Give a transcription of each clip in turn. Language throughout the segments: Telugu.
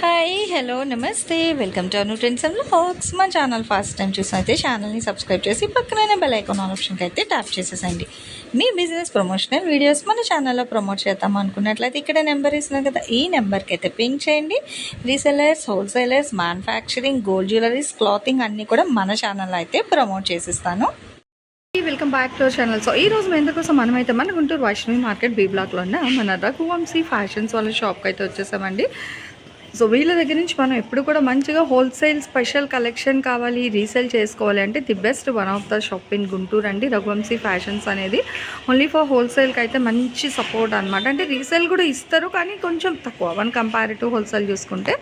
Hi hello namaste welcome to Anu trends and vlogs మా ఛానల్ ఫస్ట్ టైం చూసినైతే ఛానల్ని సబ్స్క్రైబ్ చేసి పక్కనే బెల్ ఐకాన్ ఆప్షన్కి అయితే ట్యాప్ చేసేసండి మీ బిజినెస్ ప్రమోషనల్ వీడియోస్ మన ఛానల్లో ప్రమోట్ చేద్దాం అనుకున్నట్లయితే ఇక్కడ నెంబర్ ఇస్తున్నాం కదా ఈ నెంబర్కి అయితే పింక్ చేయండి. Resellers wholesalers manufacturing gold jewelleries clothing అన్నీ కూడా మన ఛానల్లో అయితే promote చేసిస్తాను. Welcome back to channel so ఈ రోజు మేము ఎందుకోసం మనమైతే మన గుంటూరు వైష్ణవి మార్కెట్ బీ బ్లాక్లో ఉన్న మన రఘువంశీ ఫ్యాషన్స్ వాళ్ళ షాప్కి అయితే వచ్చేసామండి. సో వీళ్ళ దగ్గర నుంచి మనం ఎప్పుడు కూడా మంచిగా హోల్సేల్ స్పెషల్ కలెక్షన్ కావాలి రీసేల్ చేసుకోవాలి అంటే the best one of the shop in Guntur అండి. రఘువంశీ ఫ్యాషన్స్ అనేది ఓన్లీ ఫర్ హోల్సేల్కి అయితే మంచి సపోర్ట్ అనమాట అంటే రీసేల్ కూడా ఇస్తారు కానీ కొంచెం తక్కువ. వన్ కంపారిటివ్ హోల్సేల్ చూసుకుంటే.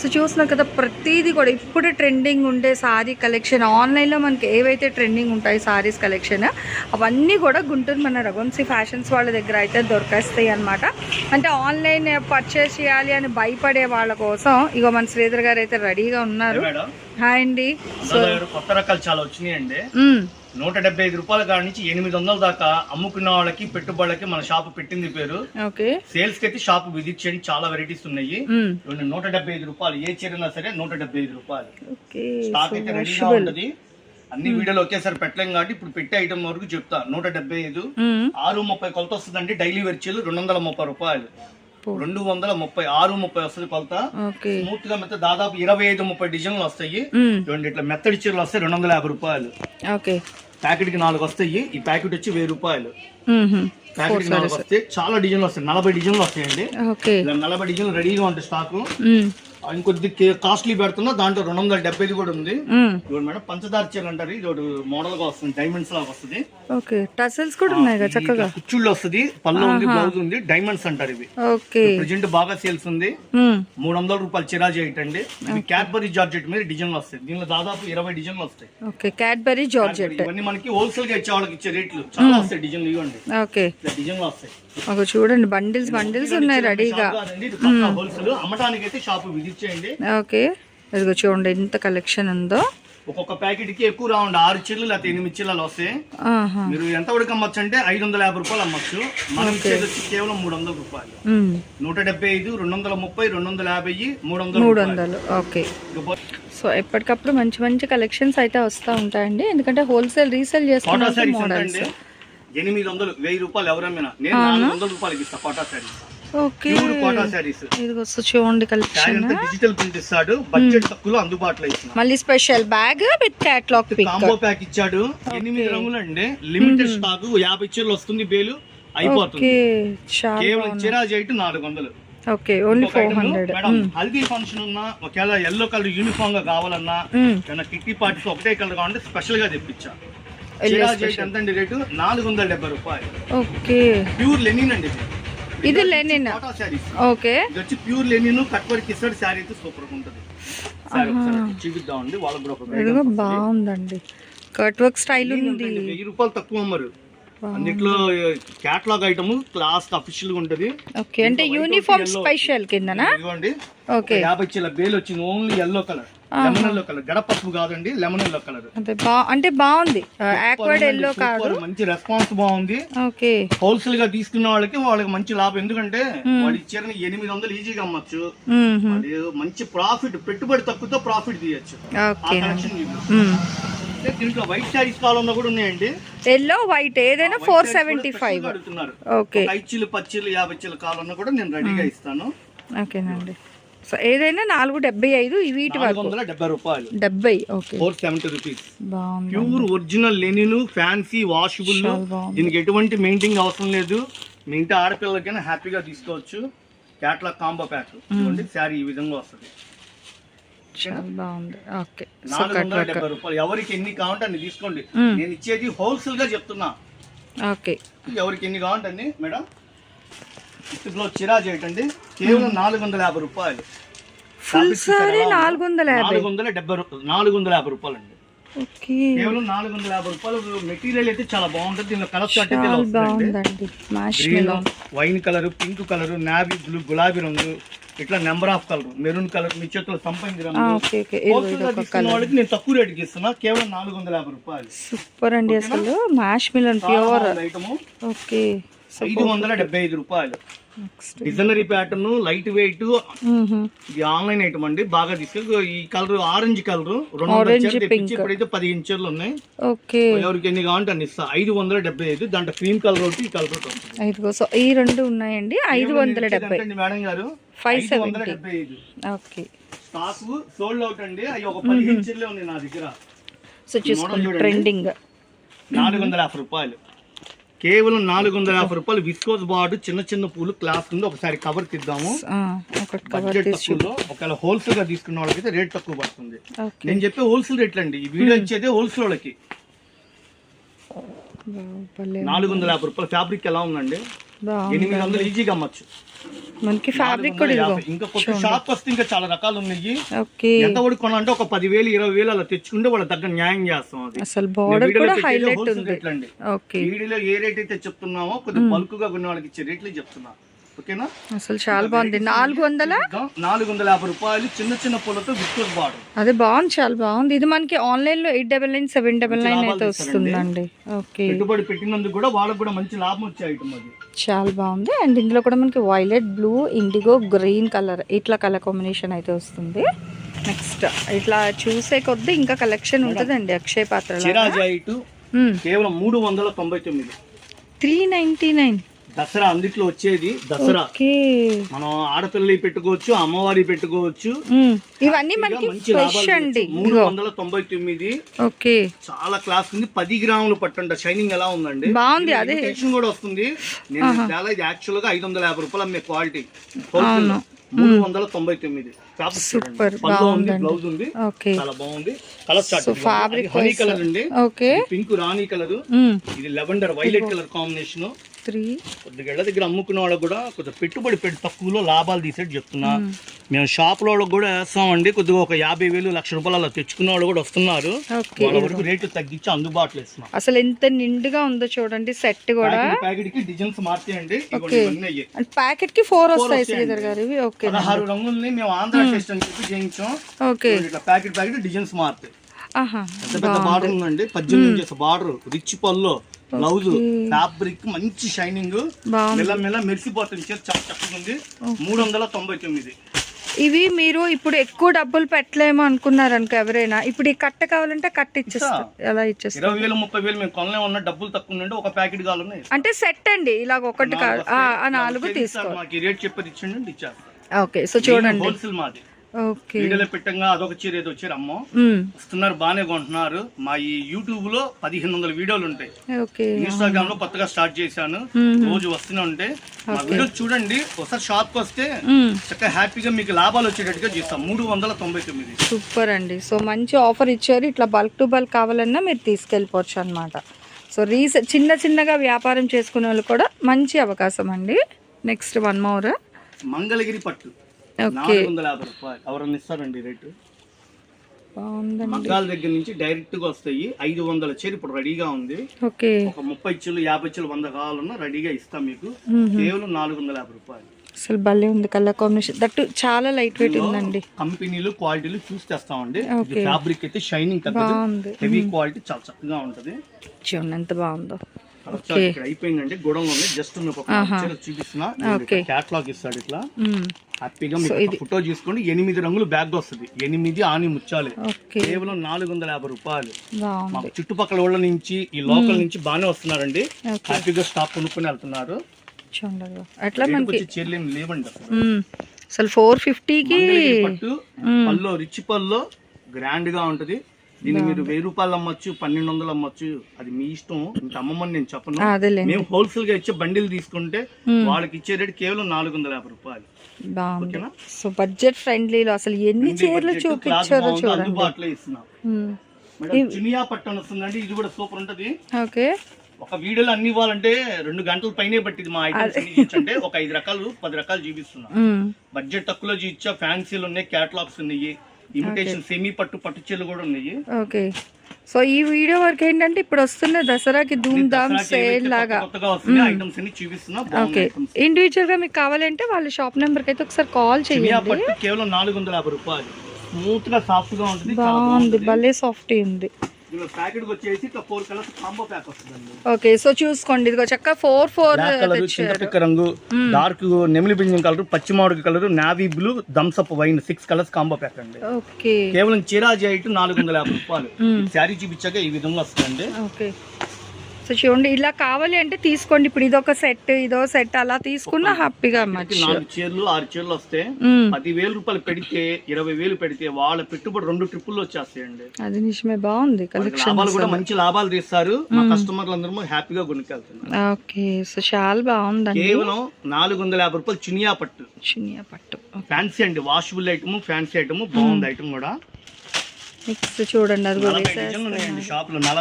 సో చూస్తున్నాం కదా ప్రతిదీ కూడా ఇప్పుడు ట్రెండింగ్ ఉండే సారీ కలెక్షన్ ఆన్లైన్లో మనకి ఏవైతే ట్రెండింగ్ ఉంటాయి సారీస్ కలెక్షన్ అవన్నీ కూడా గుంటూరు మన రఘువంశీ ఫ్యాషన్స్ వాళ్ళ దగ్గర అయితే దొరికేస్తాయి అనమాట అంటే ఆన్లైన్ పర్చేస్ చేయాలి అని భయపడే వాళ్ళకు కోసం ఇగో మన శ్రీధర్ గారు అయితే రెడీగా ఉన్నారు. మేడం? హాయ్ అండి. కొత్త రకాలు చాలా వచ్చినాయండి. నూట డెబ్బై ఐదు రూపాయల కాడి నుంచి ఎనిమిది వందల దాకా అమ్ముకున్న వాళ్ళకి పెట్టుబడులకి మన షాప్ పెట్టింది పేరు. సేల్స్కి అయితే షాప్ విజిట్ చేయండి చాలా వెరైటీస్ ఉన్నాయి. నూట డెబ్బై ఐదు రూపాయలు ఏ చీరైనా సరే నూట డెబ్బై ఐదు రూపాయలు. స్టాక్ అయితే రెడీగా ఉంటది. అన్ని వీడియోలు ఒకేసారి పెట్టలేం కాబట్టి ఇప్పుడు పెట్టే ఐటమ్ వరకు చెప్తా. నూట డెబ్బై ఐదు. ఆరు ముప్పై కొలత వస్తుందండి డైలీ వెర్చీలు రెండు వందల ముప్పై రూపాయలు. రెండు వందల ముప్పై ఆరు ముప్పై వస్తుంది కొలత. స్మూత్గా మెత్త దాదాపు ఇరవై ఐదు ముప్పై డిజైన్లు వస్తాయి. చూడండి ఇట్లా మెత్తడి చీరలు వస్తాయి రెండు వందల యాభై రూపాయలు. ఓకే. ప్యాకెట్కి నాలుగు వస్తాయి. ఈ ప్యాకెట్ వచ్చి వెయ్యి రూపాయలు. ప్యాకెట్కి నాలుగు వస్తాయి. చాలా డిజైన్లు వస్తాయి. నలభై డిజైన్లు వస్తాయండి. నలభై డిజైన్లు రెడీగా ఉంటాయి స్టాక్. ఇంకొద్ది కాస్ట్లీ పెడుతున్నా దాంట్లో రెండు వందల డెబ్బైది కూడా ఉంది. ఇదిగోండి మేడం పంచదార చీరలు అంటారు. ఇది ఒకటి మోడల్గా వస్తుంది డైమండ్స్ లాగా వస్తుంది. ఓకే టసల్స్ కూడా ఉన్నాయి కదా చక్కగా? కుచ్చుళ్ళు వస్తుంది పళ్ళు ఉంది బ్లౌజ్ ఉంది డైమండ్స్ అంటారు ఇవి. ఓకే. ప్రజెంట్ బాగా సేల్స్ ఉంది. మూడు వందల రూపాయలు అండి ఇది క్యాడ్బరీ జార్జెట్ మీద డిజైన్లు వస్తాయి. దీనిలో దాదాపు ఇరవై డిజైన్లు వస్తాయి. Okay Cadbury georgette. ఇవన్నీ మనకి హోల్సేల్గా ఇచ్చే వాళ్ళకి ఇచ్చే రేట్లు. చాలా వస్తాయి డిజైన్లు ఇవ్వండి. ఓకే. డిజైన్లు వస్తాయి. ఒక చూడండి బండిల్స్ బండిల్స్ ఉన్నాయి రెడీగా. అమ్మటానికి అయితే షాప్ విజిట్ చేయండి. ఓకే. ఇదిగో చూడండి ఎంత కలెక్షన్ ఉందో. ఒక్కొక్క ప్యాకెట్కి ఎక్కువ రావండి ఆరు చిల్లు లేకపోతే ఎనిమిది చిల్లలు వస్తాయి మీరు ఎంత వరకు అమ్మచ్చు అంటే ఐదు వందల యాభై రూపాయలు అమ్మచ్చు. మనం ఇచ్చేది వచ్చి కేవలం మూడు వందల రూపాయలు. నూట డెబ్బై ఐదు రెండు వందల ముప్పై రెండు వందల యాభై మూడు వందల మూడు. వందలు ఓకే. సో ఎప్పటికప్పుడు మంచి మంచి కలెక్షన్స్ అయితే వస్తూ ఉంటాయండి. ఎందుకంటే హోల్సేల్ రీసేల్ శారీస్ మోడల్స్. ఎనిమిది వందలు వెయ్యి రూపాయలు ఎవరమ్మినా. నేను నాలుగు వందల రూపాయలకి ఇస్తా కోటా శారీస్. చూడండి డిజిటల్ ప్రింట్ ఇస్తాడు. బడ్జెట్ తక్కువలో అందుబాటులో మళ్ళీ special bag with catalogue pick combo pack ఇచ్చాడు. ఎనిమిది రంగులు అండి లిమిటెడ్ స్టాక్ యాభై చీరలు వస్తుంది బేలు అయిపోతుంది. కేవలం చిరాజ్ నాలుగు వందలు ఓకే ఓన్లీ ఇంకొక four item, hundred madam haldi function ఉన్నా ఒకవేళ ఎల్లో కలర్ యూనిఫామ్గా కావాలన్నా కిట్టి పార్టీస్ ఒకటే కలర్ కావాలంటే స్పెషల్గా తెప్పించా. ఎంత అండి రేటు నాలుగు వందల డెబ్బై రూపాయలు. ఓకే. ప్యూర్ లెనిన్ అండి ఇది. లెనిన్. ఓకే. ఇది వచ్చి ప్యూర్ లెనిన్ కట్ వర్క్ ఇస్తాడు శారీ అయితే సూపర్గా ఉంటుంది చూపిద్దామండి వాళ్ళకి కూడా బాగుందండి. కట్ వర్క్ స్టైల్ ఉంది. వెయ్యి రూపాయలు తక్కువ అమ్మరు. అన్నిట్లో క్యాటలాగ్ ఐటమ్ క్లాస్ అఫీషియల్గా ఉంటది. ఓకే అంటే యూనిఫామ్ స్పెషల్ కిందనా? ఇదిగోండి. ఓకే యాభై చిల్ల బేల్ వచ్చింది only yellow colour lemon yellow colour గడపప్పు కాదండి లెమన్ ఎల్లో కలర్ అంటే బాగుంది. ఆక్వర్డ్ ఎల్లో కాదు మంచి రెస్పాన్స్ బాగుంది. ఓకే హోల్సేల్గా తీసుకున్న వాళ్ళకి వాళ్ళకి మంచి లాభం. ఎందుకంటే వాడి ఇచ్చారని ఎనిమిది వందలు ఈజీగా అమ్మచ్చు. మంచి ప్రాఫిట్ పెట్టుబడి తక్కువతో ప్రాఫిట్ తీయచ్చు. కలెక్షన్ దీంట్లో వైట్ శారీస్ కావాలన్నా కూడా ఉన్నాయండి. ఎల్లో వైట్ ఏదైనా ఫోర్ సెవెంటీ ఫైవ్. అడుగుతున్నారు. ఓకే. చిల్లు పచ్చిలు యాభై చిల్లు కావాలన్నా కూడా నేను రెడీగా ఇస్తాను. ఓకేనండి. సో ఏదైనా నాలుగు డెబ్బై ఐదు వీటి వరకు. డెబ్బై రూపాయలు. డెబ్బై okay. Four seventy rupees pure original linen fancy washable చాలా. దీనికి ఎటువంటి మెయింటైన్ అవసరం లేదు. మీ ఇంటి ఆడపిల్లలకైనా హ్యాపీగా తీసుకోవచ్చు. క్యాట్లాగ్ కాంబో ప్యాక్ చూడండి శారీ ఈ విధంగా వస్తుంది. చాలా బాగుంది. ఓకే. సో నాలుగు కట్ వందల వర్క్. డెబ్బై రూపాయలు. ఎవరికి ఎన్ని కావాలంటే అన్ని తీసుకోండి. నేను ఇచ్చేది హోల్సేల్గా చెప్తున్నా. ఓకే. ఎవరికి ఎన్ని కావాలంటే మేడం? ఏంటండి? కేవలం నాలుగు వందల యాభై రూపాయలు. ఫుల్ సారీ? నాలుగు వందల యాభై. నాలుగు వందల డెబ్బై రూపాయలు నాలుగు వందల యాభై రూపాయలు అండి కేవలం నాలుగు వందల యాభై రూపాయలు. మెటీరియల్ అయితే చాలా బాగుంటుంది. దీనిలో బాగుందండి. Wine colour pink colour navy blue గులాబీ రంగు ఇట్లా number of colour maroon colour మీ చేతిలో తీసుకున్న వాళ్ళకి నేను తక్కువ రేటుకి ఇస్తున్నా కేవలం నాలుగు వందల యాభై రూపాయలు. సూపర్ అండి అసలు. మ్యాష్ మిలన్ ప్యూర్ ఐటమ్ ఓకే. ఐదు వందల డెబ్బై ఐదు రూపాయలు. డిజైనరీ ప్యాటర్న్ లైట్ వెయిట్ ఇది ఆన్లైన్ ఐటమ్ అండి. బాగా తీసుకెళ్ళి ఈ కలర్ ఆరెంజ్ కలర్ రెండు. ఇప్పుడైతే పది ఇంచర్లు ఉన్నాయి. ఓకే ఎవరికి ఎన్ని కావాలంటే అన్ని ఇస్తా. ఐదు వందల డెబ్బై ఐదు దాంట్లో క్రీమ్ కలర్ ఒకటి ఈ కలర్ ఒకటి సో ఈ రెండు ఉన్నాయండి. ఐదు వందల డెబ్బై. మేడం గారు? ఫైవ్ సెవెంటీ డెబ్బై ఐదు. ఓకే స్టాక్ సోల్డ్ అవుట్ అండి. అవి ఒక పది ఇంచర్లే ఉన్నాయి నా దగ్గర. సో చూసుకోండి ట్రెండింగ్ నాలుగు వందల యాభై రూపాయలు. కేవలం నాలుగు వందల యాభై రూపాయలు విస్కోస్ బార్డు చిన్న చిన్న పూలు క్లాస్ ఉంది. ఒకసారి కవర్ తీద్దాము. బడ్జెట్ తక్కువలో ఒకవేళ హోల్సేల్గా తీసుకున్న వాళ్ళకైతే రేట్ తక్కువ పడుతుంది. నేను చెప్పే హోల్సేల్ రేట్లు అండి. ఈ వీడియో ఇచ్చేదే హోల్సేల్ వాళ్ళకి. నాలుగు వందల యాభై రూపాయలు ఫ్యాబ్రిక్ ఎలా ఉందండి? ఎనిమిది వందలు ఈజీగా అమ్మచ్చు. మనకి ఫ్యాబ్రిక్ కూడా ఇంకా కొత్త షాప్ వస్తే ఇంకా చాలా రకాలు ఉన్నాయి. ఓకే. ఎంత కూడా కొనాలంటే ఒక పదివేలు ఇరవై వేలు అలా తెచ్చుకుంటే వాళ్ళ దగ్గర న్యాయం చేస్తాం అది. అసలు బార్డర్ కూడా హైలైట్ ఉంది. ఓకే. వీడియోలో ఏ రేట్ అయితే చెప్తున్నామో కొద్దిగా బల్క్గా కొన్న వాళ్ళకి ఇచ్చే రేట్లు చెప్తున్నా. ఓకేనా? అసలు చాలా బాగుంది. నాలుగు వందల? నాలుగు వందల యాభై రూపాయలు చిన్న చిన్న పూలతో విస్కోస్ బార్డర్ అదే బాగుంది చాలా బాగుంది. ఇది మనకి ఆన్లైన్లో eight double nine seven double nine అయితే వస్తుందండి. ఓకే. పెట్టుబడి పెట్టినందుకు కూడా వాళ్ళకి కూడా మంచి లాభం వచ్చే ఐటమ్ అది. చాలా బాగుంది. అండ్ ఇందులో కూడా మనకి violet blue indigo green colour ఇట్లా కలర్ కాంబినేషన్ అయితే వస్తుంది. నెక్స్ట్ ఇట్లా చూసే కొద్దీ ఇంకా కలెక్షన్ ఉంటుందండి అక్షయ్ చిరాజాయిట్ కేవలం మూడు వందల తొంభై తొమ్మిది. Three ninety nine. దసరా అందుట్లో వచ్చేది దసరా. మనం ఆడపిల్లలు పెట్టుకోవచ్చు అమ్మవారి పెట్టుకోవచ్చు. ఇవన్నీ మనకి ఫ్రెష్ అండి. మూడు వందల తొంభై తొమ్మిది. ఓకే. చాలా క్లాస్ ఉంది. పది గ్రాములు పట్టంట షైనింగ్ ఎలా ఉందండి? బాగుంది అదే. కూడా వస్తుంది. నేను చాలా ఇది యాక్చువల్గా ఐదు వందల యాభై రూపాయలు అమ్మే క్వాలిటీ. మూడు వందల తొంభై తొమ్మిది. సూపర్. ఉంది బ్లౌజ్ ఉంది. చాలా బాగుంది. Colour start fabric honey colour అండి. పింక్ రాణి కలర్ ఇది lavender violet colour combination three కొద్దిగా దగ్గర అమ్ముకున్న వాళ్ళకి కూడా కొద్దిగా పెట్టుబడి పెట్టి తక్కువలో లాభాలు తీసేట్టు చెప్తున్నా. మేము షాప్లో వాళ్ళకి కూడా వేస్తామండి. కొద్దిగా ఒక యాభై వేలు లక్ష రూపాయలు అలా తెచ్చుకున్న వాళ్ళు కూడా వస్తున్నారు. వాళ్ళ వరకు రేట్లు తగ్గించి అందుబాటులో ఇస్తున్నాం. అసలు ఎంత నిండుగా ఉందో చూడండి సెట్ కూడా. ప్యాకెట్కి డిజైన్స్ మార్చేయండి. ప్యాకెట్కి ఫోర్ వస్తాయి శ్రీధర్ గారు ఇవి. ఓకే. పదహారు రంగుల్ని మేము ఆంధ్ర టెస్ట్ అని చెప్పి చేయించాం. ఓకే. ఇట్లా ప్యాకెట్ ప్యాకెట్ డిజైన్స్ మారుతాయి. పెద్ద బార్డర్ ఉందండి. పద్దెనిమిది ఇంచెస్ బార్డర్. రిచ్ పల్లో బ్లౌజ్ ఫ్యాబ్రిక్ మంచి షైనింగ్. బాగుంది. మెల్ల మెల్ల మెరిసిపోతుంది చాలా చక్కగా ఉంది. మూడు వందల తొంభై తొమ్మిది. ఇవి మీరు ఇప్పుడు ఎక్కువ డబ్బులు పెట్టలేము అనుకున్నారు అనుకో ఎవరైనా. ఇప్పుడు ఈ కట్ట కావాలంటే కట్ట ఇచ్చేస్తారు ఎలా ఇచ్చేస్తారు ఇరవై వేలు ముప్పై వేలు మేము కొనలే ఉన్న డబ్బులు తక్కువ ఒక ప్యాకెట్ అంటే సెట్ అండి. ఇలాగ ఒకటి నాలుగు తీసుకో మాకు ఈ రేట్ చెప్పేది ఇచ్చిండి ఇచ్చారు ఓకే సో చూడండి. హోల్సేల్ మాది. వీడియోలో పెట్టంగా అదొక చీర ఏదో చీర అమ్మో. వస్తున్నారు బాగానే కొంటున్నారు. మా ఈ యూట్యూబ్లో పదిహేను వందల వీడియోలు ఉంటాయి. ఓకే. ఇన్స్టాగ్రామ్లో కొత్తగా స్టార్ట్ చేశాను. రోజు వస్తూనే ఉంటే మా వీడియో చూడండి. ఒకసారి షాప్కి వస్తే చక్కగా హ్యాపీగా మీకు లాభాలు వచ్చేటట్టుగా చేస్తాం. మూడు వందల తొంభై తొమ్మిది. సూపర్ అండి. సో మంచి ఆఫర్ ఇచ్చారు. ఇట్లా బల్క్ టు బల్క్ కావాలన్నా మీరు తీసుకెళ్ళిపోవచ్చు అనమాట సో రీసె చిన్న చిన్నగా వ్యాపారం చేసుకునే వాళ్ళు కూడా మంచి అవకాశం అండి. Next one more. మంగళగిరి పట్టు. నాలుగు వందల యాభై రూపాయలు. ఎవరన్నా ఇస్తారండి రేటు? మగ్గాల దగ్గర నుంచి డైరెక్ట్గా వస్తాయి. ఐదు వందల చీర ఇప్పుడు రెడీగా ఉంది. ఒక ముప్పై చిల్లు యాభై చిల్లు వంద కావాలన్నా రెడీగా ఇస్తాం మీకు. కేవలం నాలుగు వందల యాభై రూపాయలు. అసలు భలే ఉంది కలర్ కాంబినేషన్. దట్టు చాలా లైట్ వెయిట్ ఉందండి. కంపెనీలు క్వాలిటీలు చూసి తెస్తామండి. ఫ్యాబ్రిక్ అయితే షైనింగ్ హెవీ క్వాలిటీ చాలా చక్కగా ఉంటది. చూడండి ఎంత బాగుందో. ఇక్కడ అయిపోయిందండి. గోడంలో ఉంది. జస్ట్ చూపిస్తున్నా. ఓకే. క్యాట్లాగ్ ఇస్తాడు ఇట్లా. హ్యాపీగా మీకు ఫోటో చూసుకోండి. ఎనిమిది రంగులు బ్యాగ్ వస్తుంది. ఎనిమిది ఆని ముచ్చాలి కేవలం నాలుగు వందల యాభై రూపాయలు. మాకు చుట్టుపక్కల వాళ్ళ నుంచి ఈ లోకల్ నుంచి బాగానే వస్తున్నారండి. హ్యాపీగా స్టాప్ కొనుక్కొని వెళ్తున్నారు. అట్లా మనకి లేవండి అసలు. ఫోర్ ఫిఫ్టీకి పల్లో రిచ్ పల్లో గ్రాండ్గా ఉంటది. దీన్ని మీరు వెయ్యి రూపాయలు అమ్మొచ్చు పన్నెండు వందలు అమ్మొచ్చు. అది మీ ఇష్టం. ఇంత అమ్మమని నేను చెప్పను. మేము హోల్సేల్గా ఇచ్చే బండిల్ తీసుకుంటే వాళ్ళకి ఇచ్చే రేట్ కేవలం నాలుగు వందల యాభై రూపాయలు. సో బడ్జెట్ ఫ్రెండ్లీలో అసలు ఎన్ని చీరలు చూపించారో చూడండి. అందుబాటులో ఇస్తున్నాం. చినియా పట్టు అని వస్తుందండి. ఇది కూడా సూపర్ ఉంటది. ఓకే. ఒక వీడియోలో అన్ని ఇవ్వాలంటే రెండు గంటల పైనే పట్టింది మా ఐటమ్స్ చూపించంటే ఒక ఐదు రకాలు పది రకాలు చూపిస్తున్నా. బడ్జెట్ తక్కువలో చూపించా ఫ్యాన్సీలు ఉన్నాయి క్యాటలాగ్స్ ఉన్నాయి. ఇమిటేషన్ సెమీ పట్టు పట్టు చీరలు కూడా ఉన్నాయి. ఓకే సో ఈ వీడియో వరకు ఏంటంటే ఇప్పుడు వస్తున్న దసరాకి ధూమ్ ధామ్ సేల్ లాగా. ఓకే. ఇండివిజువల్గా మీకు కావాలంటే వాళ్ళ షాప్ నెంబర్కి అయితే ఒకసారి కాల్ చేయండి. కేవలం నాలుగు వందల యాభై రూపాయలు. స్మూత్గా సాఫ్ట్గా ఉంటుంది బాగుంది భలే సాఫ్ట్ ఉంది. ప్యాకెట్ వచ్చేసి ఇట్లా ఫోర్ కలర్స్ కాంబో ప్యాక్ వస్తుందండి. ఓకే సో చూసుకోండి. ఇదిగో చక్క ఫోర్ ఫోర్ చింతపిక్క రంగు డార్క్ నెమిలి పింఛన్ కలర్ పచ్చి మామిడి colour navy blue Thums Up wine six colours combo pack అండి. ఓకే. కేవలం చిరాజీ ఐటు నాలుగు వందల యాభై రూపాయలు. శారీ చూపించాక ఈ విధంగా వస్తుందండి. ఓకే. సో చూడండి ఇలా కావాలి అంటే తీసుకోండి. ఇప్పుడు ఇదొక సెట్ ఇదో సెట్ అలా తీసుకున్నా హ్యాపీగా నాలుగు చీరలు ఆరు చీరలు వస్తే. పదివేల రూపాయలు పెడితే ఇరవై వేలు పెడితే వాళ్ళ పెట్టుబడి రెండు ట్రిప్పుల్లో వచ్చేస్తాయండి. అది నిజమే బాగుంది కలెక్షన్ కూడా మంచి లాభాలు తీస్తారు. మా కస్టమర్లు అందరూ హ్యాపీగా కొనుక్కెళ్తున్నారు ఓకే సో చాలా బాగుందండి. కేవలం నాలుగు వందల యాభై రూపాయలు చినియా పట్టు చినియా పట్టు ఫ్యాన్సీ అండి వాషబుల్ ఐటమ్ ఫ్యాన్సీ ఐటమ్ బాగుంది ఐటమ్ కూడా. నెక్స్ట్ చూడండి అది కూడా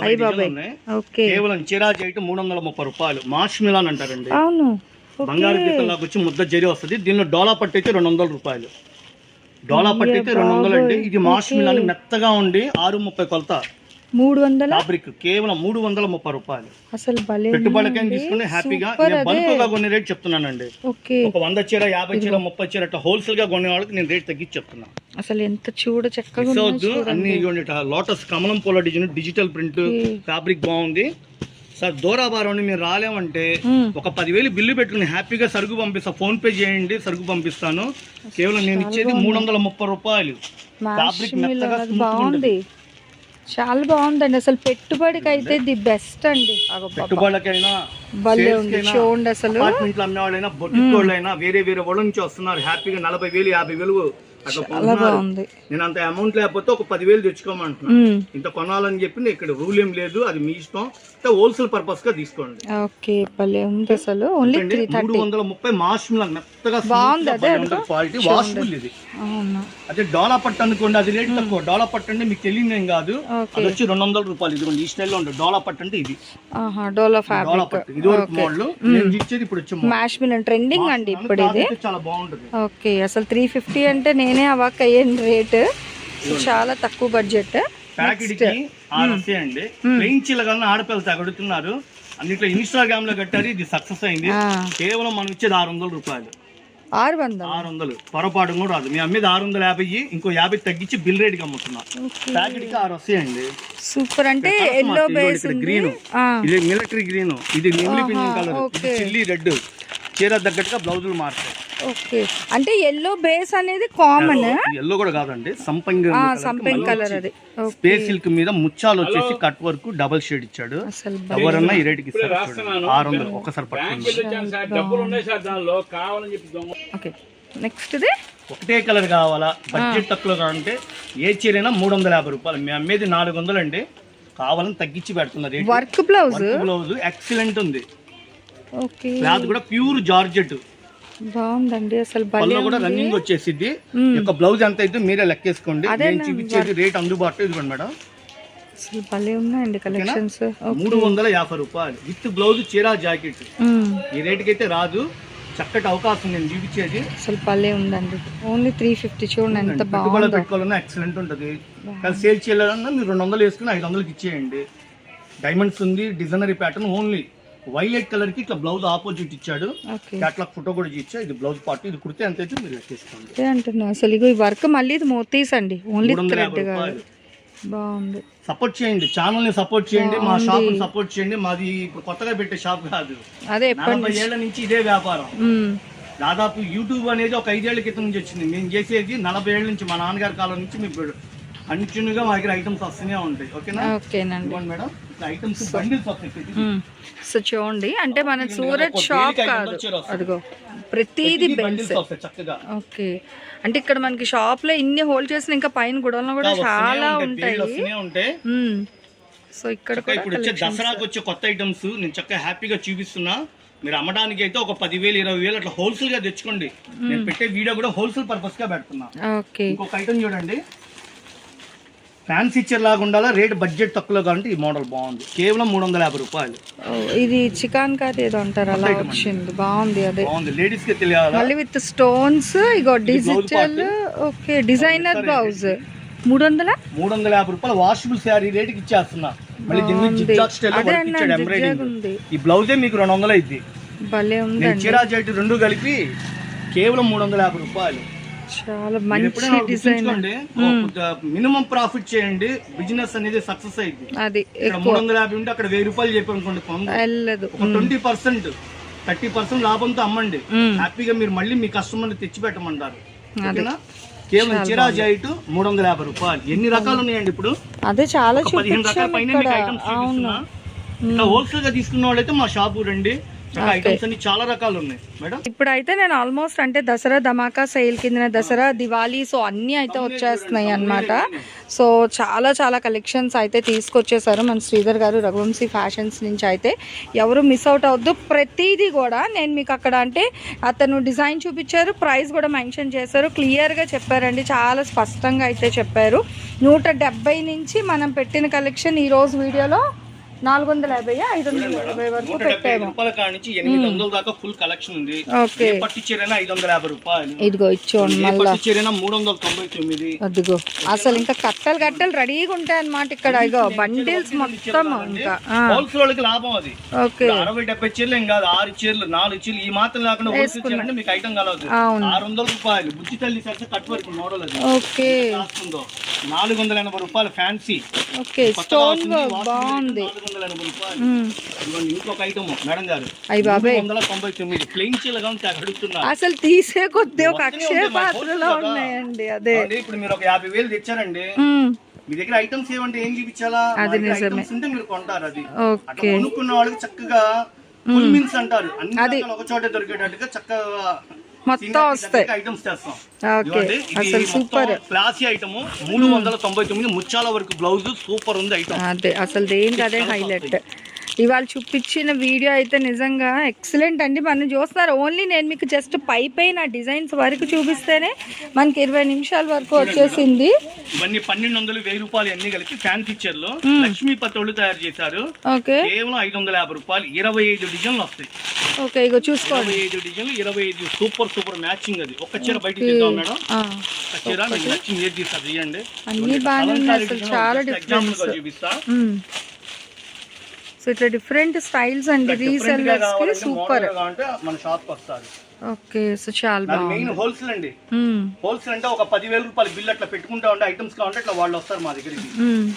అయ్య బాబాయ్. ఉన్నాయి. ఓకే. కేవలం చిరాజీ ఐటమ్ మూడు వందల ముప్పై రూపాయలు. మార్ష్ మిలాన్ అంటారండి. అవును. బంగారు గీతలాగా వచ్చి ముద్ద జరి వస్తుంది. దీనిలో డోలా పట్టు అయితే రెండు వందల రూపాయలు. డోలా పట్టు అయితే రెండు వందలు అండి. ఇది మార్ష్ మిలాన్ మెత్తగా ఉండి ఆరు ముప్పై కొలత. మూడు వందల? ఫ్యాబ్రిక్ కేవలం మూడు వందల ముప్పై రూపాయలు. అసలు భలే పెట్టుబడికైనా తీసుకుని హ్యాపీగా నేను బల్క్గా కొన్ని రేట్ చెప్తున్నానండి. ఓకే. ఒక వంద చీర యాభై చీర ముప్పై చీర అట్లా హోల్సేల్గా కొనే వాళ్ళకి నేను రేట్ తగ్గించి చెప్తున్నా. అసలు ఎంత చూడ చక్కగా అన్ని లోటస్ కమలం పూల డిజైన్ డిజిటల్ ప్రింట్ ఫ్యాబ్రిక్ బాగుంది. సార్ దూరాభారం మీరు రాలేమంటే. ఒక పదివేలు బిల్లు పెట్టుకుని హ్యాపీగా సరుకు పంపిస్తా ఫోన్ పే చేయండి సరుకు పంపిస్తాను. కేవలం నేను ఇచ్చేది మూడు వందల ముప్పై రూపాయలు. ఫ్యాబ్రిక్ మెత్తగా. బాగుంది. చాలా బాగుందండి. అసలు పెట్టుబడికి అయితే ది బెస్ట్ అండి. ఉంది. చూడండి అసలు. అపార్ట్మెంట్లు అమ్మేవాళ్ళైనా వేరే వేరే వాళ్ళ నుంచి వస్తున్నారు. హ్యాపీగా నలభై వేలు యాభై వేలు అట్లా. బాగుంది. నేను అంత అమౌంట్ లేకపోతే ఒక పదివేలు తెచ్చుకోమంటున్నా. మ్మ్. ఇంత కొనాలని చెప్పి ఇక్కడ రూల్ ఏం లేదు అది మీ ఇష్టం. హోల్సేల్ పర్పస్గా తీసుకోండి. ఓకే భలే ఉంది అసలు. ఓన్లీ త్రీ వందల ముప్పై మాస్ మెత్తగా బాగుంది అదే క్వాలిటీ వాషబుల్ ఇది. అవునా. అదే డోలా పట్టు అనుకోండి అది రేట్ తక్కువ. డోలా పట్టు అంటే మీకు తెలియదు ఏం కాదు. అది వచ్చి రెండు వందల రూపాయలు. ఇది ఈ స్టైల్లో ఉంటుంది. డోలా పట్టు అంటే ఇది. డోలో ఫ్యాబ్రిక్ ఇది వరకు మోడల్ నేను ఇచ్చేది ఇప్పుడు వచ్చే మిలన్ ట్రెండింగ్ అండి ఇప్పుడు ఇది. చాలా బాగుంటుంది. ఓకే అసలు త్రీ ఫిఫ్టీ అంటే నేనే అవాక్ అయ్యాను రేట్. చాలా తక్కువ బడ్జెట్ వస్తాయండి. ప్లెయిన్ చిల్లగలను ఆడపిల్లలు తగడుతున్నారు. అన్నిట్లో ఇన్స్టాగ్రామ్లో కట్టారు ఇది సక్సెస్ అయింది. కేవలం మనం ఇచ్చేది ఆరు వందల రూపాయలు. ఆరు వందలు? ఆరు వందలు. పొరపాటు కూడా రాదు. మీ అమ్మేది ఆరు వందల యాభై ఇంకో యాభై తగ్గించి బిల్ రేట్కి అమ్ముతున్నా. ప్యాకెట్కి ఆరు వస్తాయండి. సూపర్ అంటే ఎల్లో బేస్ గ్రీన్ ఇది మిలిటరీ గ్రీన్ ఇది నెమిలి పింఛన్ కలర్ చిల్లీ రెడ్ చీర తగ్గట్టుగా బ్లౌజులు మారుతాయి. ఓకే. అంటే ఎల్లో బేస్ అనేది కామన్ ఎల్లో కూడా కాదండి సంపంగి సంపెంగ్ కలర్ అది. ఓకే. స్పేస్ సిల్క్ మీద ముచ్చాలు వచ్చేసి కట్ వర్క్ డబల్ షేడ్ ఇచ్చాడు. ఎవరన్నా ఈ రేటుకి. ఆరు వందలు ఒకసారి పట్టుకోండి. ఓకే. నెక్స్ట్ ది ఒకటే కలర్ కావాలా? బడ్జెట్ తక్కువ కావాలంటే ఏ చీరైనా మూడు వందల యాభై రూపాయలు. మీ అమ్మేది నాలుగు వందలు అండి కావాలని తగ్గించి పెడుతున్నా rate work blouse blouse excellent ఉంది. క్లాత్ కూడా ప్యూర్ జార్జెట్. బాగుందండి అసలు పళ్ళు కూడా రన్నింగ్ వచ్చేసిద్ది. యొక్క బ్లౌజ్ ఎంత అయితే మీరే లెక్కేసుకోండి. నేను చూపించేది రేట్ అందుబాటులో ఇదిగోండి మేడం. అసలు భలే ఉన్నాయండి కలెక్షన్స్. మూడు వందల యాభై రూపాయలు. విత్ బ్లౌజ్ చీరా జాకెట్. ఈ రేటుకి అయితే రాదు. చక్కటి అవకాశం నేను చూపించేది. అసలు భలే ఉందండి. ఓన్లీ త్రీ ఫిఫ్టీ చూడండి ఎంత బాగుందో. పెట్టుకోవాలన్నా ఎక్సలెంట్ ఉంటుంది. కానీ సేల్ చేయాలన్నా మీరు రెండు వందలు వేసుకుని ఐదు వందలకి ఇచ్చేయండి. డైమండ్స్ ఉంది డిజైనరీ ప్యాటర్న్ ఓన్లీ వైలెట్ కలర్కి ఇట్లా బ్లౌజ్ ఆపోజిట్ ఇచ్చాడు. క్యాట్లాగ్ ఫోటో కూడా ఇచ్చా ఇది బ్లౌజ్ పార్ట్ ఇది కుడితే ఎంత అయితే మీరు లెక్కేసుకోండి అంటున్నా. అసలు ఇగో ఈ వర్క్ మళ్ళీ ఇది మోతీస్ అండి ఓన్లీ థ్రెడ్ బాగుంది. సపోర్ట్ చేయండి. ఛానల్ని సపోర్ట్ చేయండి. మా షాప్ని సపోర్ట్ చేయండి. మాది ఇప్పుడు కొత్తగా పెట్టే షాప్ కాదు. అదే ఎప్పటి నలభై ఏళ్ళ నుంచి ఇదే వ్యాపారం. దాదాపు యూట్యూబ్ అనేది ఒక ఐదేళ్ళ క్రితం నుంచి వచ్చింది. మేము చేసేది నలభై ఏళ్ళ నుంచి మా నాన్నగారి కాలం నుంచి మీకు కంటిన్యూగా మా దగ్గర ఐటమ్స్ వస్తూనే ఉంటాయి. ఓకేనా? ఓకేనండి. మేడం. సో చూడండి అంటే మన సూరత్ షాప్ కాదు. అదిగో ప్రతిదీ బెల్స్ ఓకే. అంటే ఇక్కడ మనకి షాప్లో ఇన్ని హోల్డ్ చేసిన ఇంకా పైన గుడంలో కూడా చాలా ఉంటాయి. సో ఇక్కడ ఇప్పుడు వచ్చే దసరాకు వచ్చే కొత్త ఐటమ్స్ నేను చక్కగా హ్యాపీగా చూపిస్తున్నా. మీరు అమ్మడానికి అయితే ఒక పదివేలు ఇరవై వేలు అట్లా హోల్సేల్గా తెచ్చుకోండి. నేను పెట్టే వీడియో కూడా హోల్సేల్ పర్పస్గా పెడుతున్నా. ఇంకొక ఐటమ్ చూడండి. ఫ్యాన్సీ చీర లాగా ఉండాలా? రేట్ బడ్జెట్ తక్కువలో కావాలంటే ఈ మోడల్ బాగుంది. కేవలం మూడు వందల యాభై రూపాయలు. ఇది చికాన్ కార్ ఏదో అంటారు అలా వచ్చింది బాగుంది అదే. బాగుంది. లేడీస్కి తెలియాలా? మళ్ళీ విత్ స్టోన్స్ ఇగో డిజిటల్ ఓకే డిజైనర్ బ్లౌజ్ మూడు వందల? మూడు వందల యాభై రూపాయలు వాషబుల్ శారీ రేటుకి ఇచ్చేస్తున్నా. మళ్ళీ దీని మీద జిగ్జాగ్ స్టైల్ అదే వర్క్ ఇచ్చాడు అన్న ఎంబ్రాయిడింగ్ ఉంది ఈ బ్లౌజే మీకు రెండు వందలు అయింది. భలే ఉందండి. చీరా జైట్ రెండు కలిపి కేవలం మూడు వందల యాభై రూపాయలు. చాలా మంచి డిజైన్ మినిమం ప్రాఫిట్ చేయండి. బిజినెస్ అనేది సక్సెస్ అయింది. అది మూడు వందల యాభై ఉంటే అక్కడ వెయ్యి రూపాయలు చెప్పి అనుకోండి. వెళ్ళదు. ట్వంటీ పర్సెంట్ థర్టీ పర్సెంట్ లాభంతో అమ్మండి. హ్యాపీగా మీరు మళ్ళీ మీ కస్టమర్ తెచ్చి పెట్టమంటారు కేవలం చిరా జైట్ మూడు వందల యాభై రూపాయలు. ఎన్ని రకాలు ఉన్నాయండి ఇప్పుడు? అదే చాలా పదిహేను రకాల పైన ఐటమ్స్ చూపిస్తున్నా. హోల్సేల్గా తీసుకున్న వాళ్ళైతే మా షాపు రండి. ఐటమ్స్ అన్ని చాలా రకాలు ఉన్నాయి. మేడం? ఇప్పుడైతే నేను ఆల్మోస్ట్ అంటే దసరా ధమాకా సేల్ కింద దసరా దివాళీ సో అన్నీ అయితే వచ్చేస్తున్నాయి అన్నమాట. సో చాలా చాలా కలెక్షన్స్ అయితే తీసుకొచ్చేసారు మన శ్రీధర్ గారు రఘువంశీ ఫ్యాషన్స్ నుంచి అయితే. ఎవరు మిస్ అవుట్ అవద్దు. ప్రతిదీ కూడా నేను మీకు అక్కడ అంటే అతను డిజైన్ చూపించారు ప్రైస్ కూడా మెన్షన్ చేశారు. క్లియర్గా చెప్పారండి. చాలా స్పష్టంగా అయితే చెప్పారు. నూట నుంచి మనం పెట్టిన కలెక్షన్ ఈరోజు వీడియోలో నాలుగు వందల యాభై ఐదు వందల యాభై వరకు పెట్టాము. ఎనిమిది వందల దాకా ఫుల్ కలెక్షన్ ఉంది. ఓకే. ఏ పట్టు చీరైనా ఐదు వందల యాభై రూపాయలు. ఇదిగో ఇచ్చోండి ఏ మళ్ళా. పట్టు చీరైనా మూడు వందల తొంభై తొమ్మిది. అదిగో అసలు ఇంకా కట్టలు కట్టలు రెడీగా ఉంటాయి అన్నమాట ఇక్కడ. ఇగో బండిల్స్ మొత్తం ఇంకా. హోల్సేల్ లాభం అది. ఓకే. అరవై డెబ్బై చీరలు ఏం కాదు ఆరు చీరలు నాలుగు చీరలు ఈ మాత్రం కాకుండా హోల్సేల్ మీకు ఐటమ్ అవును. ఆరు వందల రూపాయలు. బుజ్జి తల్లి సరిగ్గా కట్ వర్క్ మోడల్ అది. ఓకే. నాలుగు వందల ఎనభై రూపాయలు ఫ్యాన్సీ. ఓకే. స్టోన్ వర్క్ బాగుంది. వందల ఇంకొక ఐటమ్ మేడం గారు అయ్యి బాబాయ్. మూడు వందల తొంభై తొమ్మిది. ప్లెయిన్ చీరగా ఉంటే అడుగుతున్నారు అసలు తీసే కొద్ది ఒక అక్షయ పాత్రలో. ఉన్నాయండి అదే. ఇప్పుడు మీరు ఒక యాభై వేలు తెచ్చారండి. మీ దగ్గర ఐటమ్స్ ఏమంటే ఏం చూపించాలా? అది నిజమే. ఉంటే మీరు కొంటారు అది. అట్లా కొనుక్కున్న వాళ్ళకి చక్కగా అంటారు. అన్ని ఒక చోట దొరికేటట్టుగా చక్కగా మొత్తం వస్తాయి ఐటమ్స్ తెస్తాం ఓకే ఇదిగోండి, అసలు ఇది సూపర్ మొత్తం క్లాసీ ఐటమ్ మూడు వందల తొంభై తొమ్మిది ముచ్చాల వరకు బ్లౌజ్ సూపర్ ఉంది ఐటమ్ అదే అసలు దేనికి అదే హైలైట్ ఇవాళ చూపించిన వీడియో అయితే నిజంగా ఎక్సలెంట్ అండి. మనం చూస్తున్నారు ఓన్లీ నేను మీకు జస్ట్ పై పైన డిజైన్స్ వరకు చూపిస్తేనే మనకి ఇరవై నిమిషాల వరకు వచ్చేసింది. ఇవన్నీ పన్నెండు వందలు వెయ్యి రూపాయలు అన్ని కలిపి ఫ్యాన్సీ చీరలు లక్ష్మీ పత్తోళ్ళు తయారు చేశారు. ఓకే. కేవలం ఐదు వందల యాభై రూపాయలు ఇరవై ఐదు డిజైన్లు వస్తాయి. ఓకే ఇగో చూసుకోండి. ఐదు డిజైన్లు ఇరవై ఐదు సూపర్ సూపర్ మ్యాచింగ్ అది. ఒక చీర బయటికి తీద్దాం మేడం. చీర మీకు నచ్చింది ఏది తీస్తారు తీయండి. అన్ని చాలా చూపిస్తా. సో ఇట్లా డిఫరెంట్ స్టైల్స్ అండి రీసెల్లర్స్కి సూపర్ మన షాప్ వస్తారు. ఓకే సో చాలా బాగుంది. మెయిన్ హోల్సేల్ అండి. హోల్సేల్ అంటే ఒక పదివేల రూపాయల బిల్ అట్లా పెట్టుకుంటా ఉంటే ఐటమ్స్ కావాలంటే ఇట్లా వాళ్ళు వస్తారు మా దగ్గరికి.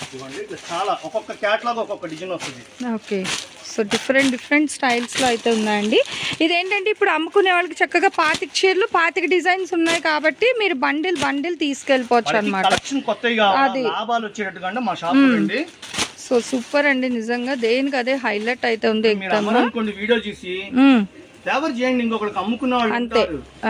ఇదిగోండి ఇట్లా చాలా ఒక్కొక్క క్యాట్లాగ్ ఒక్కొక్క డిజైన్ వస్తుంది. ఓకే సో డిఫరెంట్ డిఫరెంట్ స్టైల్స్లో అయితే ఉన్నాయండి. ఇదేంటంటే ఇప్పుడు అమ్ముకునే వాళ్ళకి చక్కగా పాతిక చీరలు పాతిక డిజైన్స్ ఉన్నాయి కాబట్టి మీరు బండిల్ బండిల్ తీసుకెళ్ళిపోవచ్చు అనమాట కావాలి? లాభాలు వచ్చేటట్టుగా మా షాప్ అండి సో సూపర్ అండి నిజంగా దేనికి అదే హైలైట్ అయితే ఉంది వీడియో చూసి. ఫేవర్ చేయండి ఇంకొకరికి అమ్ముకున్న వాళ్ళు అంతే.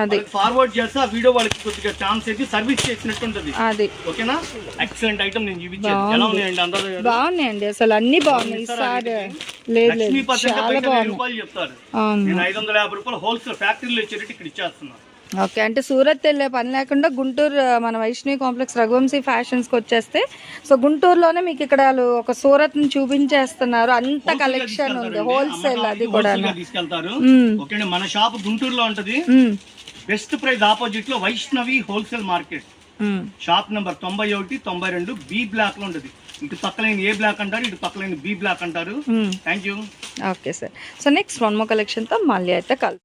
అది. ఫార్వర్డ్ చేస్తే ఆ వీడియో వాళ్ళకి కొద్దిగా ఛాన్స్ అయితే సర్వీస్ చేసినట్టు ఉంటుంది అది. ఓకేనా? ఎక్సలెంట్ ఐటమ్ నేను చూపించాను. ఎలా ఉన్నాయండి అందరూ బాగున్నాయండి అసలు అన్ని బాగున్నాయి. ఈసారి లేదు లేదు. చాలా బాగున్నాయి. చెప్తారు. నేను ఐదు వందల యాభై రూపాయలు హోల్సేల్ ఫ్యాక్టరీలో ఇచ్చేటట్టు ఇక్కడ ఇచ్చేస్తున్నాను ఓకే అంటే సూరత్ వెళ్ళే పని లేకుండా గుంటూరు మన వైష్ణవి కాంప్లెక్స్ రఘువంశీ ఫ్యాషన్స్కి వచ్చేస్తే సో గుంటూరులోనే మీకు ఇక్కడ వాళ్ళు ఒక సూరత్ని చూపించేస్తున్నారు. అంత కలెక్షన్ ఉంది. హోల్సేల్ అది కూడా తీసుకెళ్తారు. మన షాప్ గుంటూరులో ఉంటది. బెస్ట్ ప్రైస్ ఆపోజిట్లో Vaishnavi wholesale market. Shop number తొంభై ఒకటి తొంభై రెండు బి బ్లాక్లో ఉంటది. ఇటు పక్కలైన ఏ బ్లాక్ అంటారు ఇటు పక్కలైన బి బ్లాక్ అంటారు. Thank you okay sir. So next one మో కలెక్షన్తో మళ్ళీ అయితే కలుద్దాం